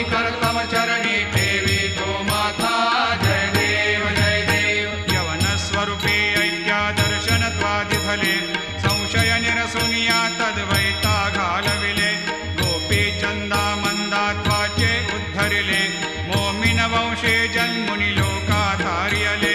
स्वामी कर्तम चरणी ठेवी तो माता जय देव जय देव. यवन स्वरूपे ऐक्या दर्शन त्वादिफले संशय निरसुनिया तद्वैता घालविले. गोपी चंदा मंदा त्वाचे उद्धरिले मोमिन वंशे जन्मुनि लोकाधार्यले.